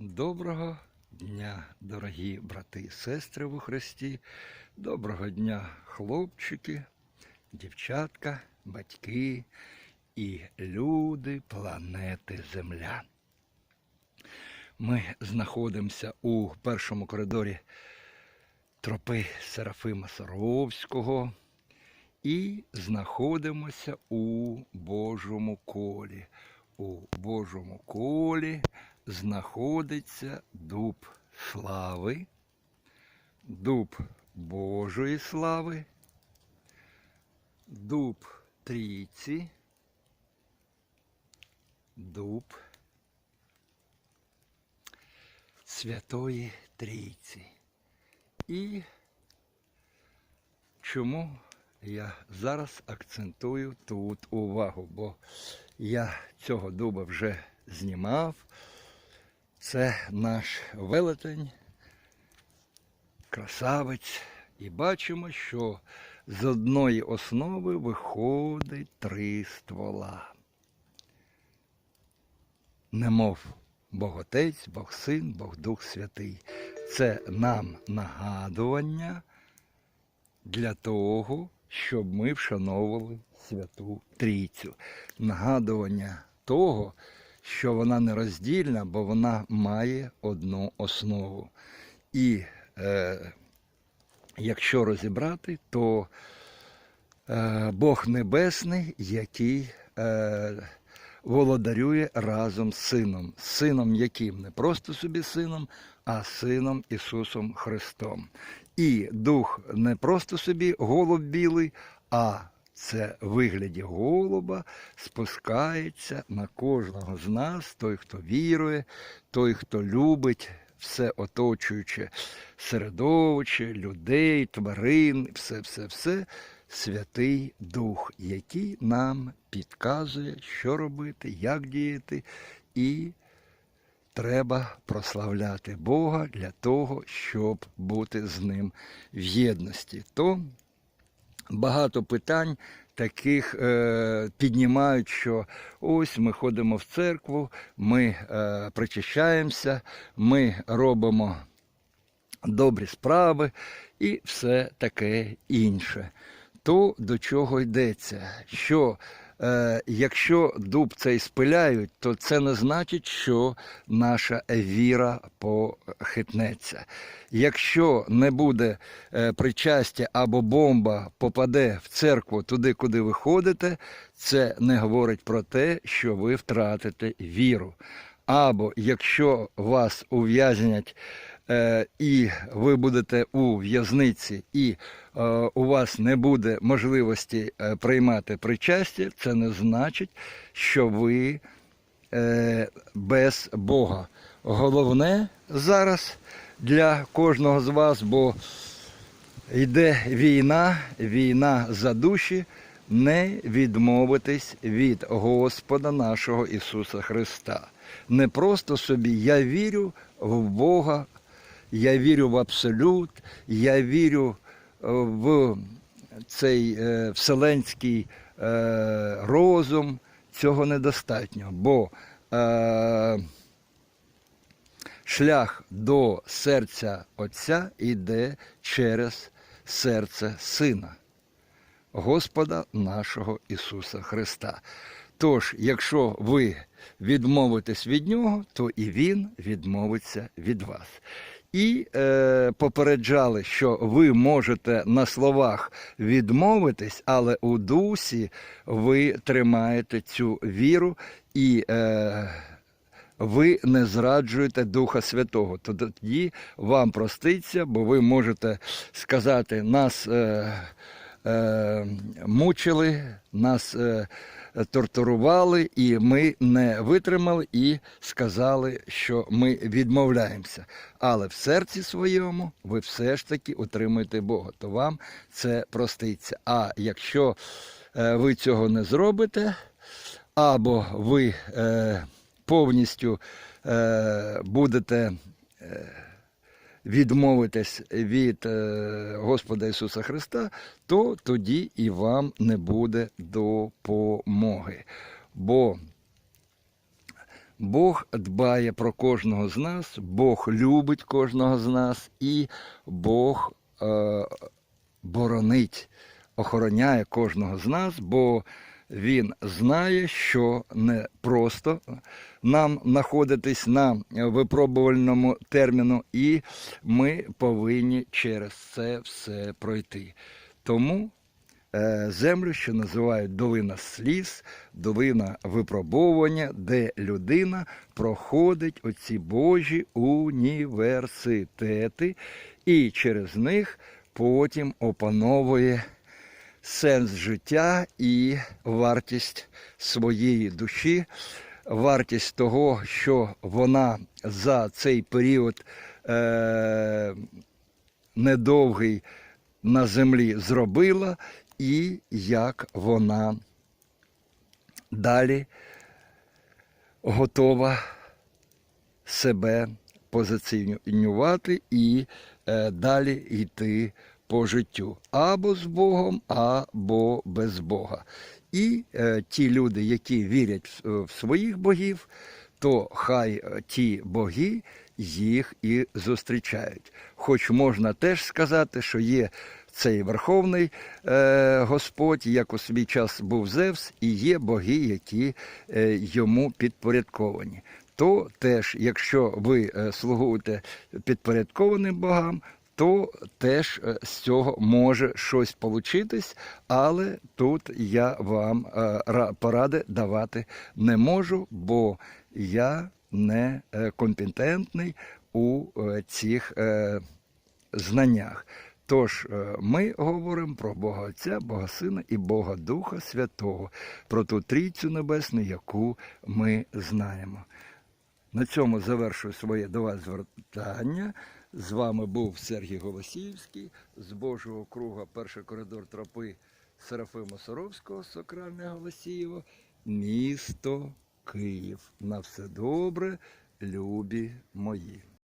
Доброго дня, дорогі брати і сестри у Христі. Доброго дня, хлопчики, дівчатка, батьки і люди планети Земля. Ми знаходимося у першому коридорі тропи Серафима Саровського і знаходимося у Божому колі. У Божому колі знаходиться дуб слави, дуб Божої слави, дуб трійці, дуб Святої Трійці. І чому я зараз акцентую тут увагу, бо я цього дуба вже знімав. Це наш велетень, красавець. І бачимо, що з одної основи виходить три ствола. Немов Бог Отець, Бог Син, Бог Дух Святий. Це нам нагадування для того, щоб ми вшановували Святу Трійцю. Нагадування того, що вона нероздільна, бо вона має одну основу. І е, якщо розібрати, то е, Бог Небесний, який е, володарює разом з Сином. Сином яким? Не просто собі сином, а сином Ісусом Христом. І дух не просто собі голуб білий, а це вигляді голуба спускається на кожного з нас, той, хто вірує, той, хто любить все оточуюче середовище, людей, тварин, все, все, все. Святий Дух, який нам підказує, що робити, як діяти, і треба прославляти Бога для того, щоб бути з ним в єдності. То багато питань таких е, піднімають, що ось ми ходимо в церкву, ми е, причащаємося, ми робимо добрі справи і все таке інше. То до чого йдеться? Що якщо дуб цей спиляють, то це не значить, що наша віра похитнеться. Якщо не буде е, причастя або бомба попаде в церкву туди, куди ви ходите, це не говорить про те, що ви втратите віру. Або якщо вас ув'язнять е, і ви будете у в'язниці, і е, у вас не буде можливості е, приймати причастя, це не значить, що ви е, без Бога. Головне зараз для кожного з вас, бо йде війна, війна за душі, не відмовитись від Господа нашого Ісуса Христа. Не просто собі я вірю в Бога, я вірю в абсолют, я вірю е, в цей е, вселенський е, розум. Цього недостатньо, бо шлях до серця Отця йде через серце Сина, Господа нашого Ісуса Христа. Тож, якщо ви відмовитесь від Нього, то і Він відмовиться від вас. І е, попереджали, що ви можете на словах відмовитись, але у дусі ви тримаєте цю віру і е, ви не зраджуєте Духа Святого. Тоді вам проститься, бо ви можете сказати, нас е, е, мучили, нас е, тортурували, і ми не витримали і сказали, що ми відмовляємося. Але в серці своєму ви все ж таки утримуєте Бога, то вам це проститься. А якщо е, ви цього не зробите, або ви повністю будете відмовитись від е, Господа Ісуса Христа, то тоді і вам не буде допомоги. Бо Бог дбає про кожного з нас, Бог любить кожного з нас, і Бог е, боронить, охороняє кожного з нас, бо Він знає, що не просто нам знаходитись на випробувальному терміну, і ми повинні через це все пройти. Тому е, землю, що називають долина сліз, долина випробовування, де людина проходить оці Божі університети, і через них потім опановує сенс життя і вартість своєї душі, вартість того, що вона за цей період е- недовгий на землі зробила, і як вона далі готова себе позиціонувати і е, далі йти по життю або з Богом, або без Бога. І е, ті люди, які вірять в, своїх богів, то хай е, ті боги їх і зустрічають. Хоч можна теж сказати, що є цей верховний е, Господь, як у свій час був Зевс, і є боги, які е, йому підпорядковані. То теж, якщо ви е, слугуєте підпорядкованим богам, то теж е, з цього може щось получитись, але тут я вам е, поради давати не можу, бо я не е, компетентний у цих знаннях. Тож ми говоримо про Бога Отця, Бога Сина і Бога Духа Святого, про ту трійцю небесну, яку ми знаємо. На цьому завершую своє до вас звертання. З вами був Сергій Голосіївський з Божого круга, перший коридор тропи Серафима Соровського, Сокральне Голосієво, місто Київ. На все добре, любі мої.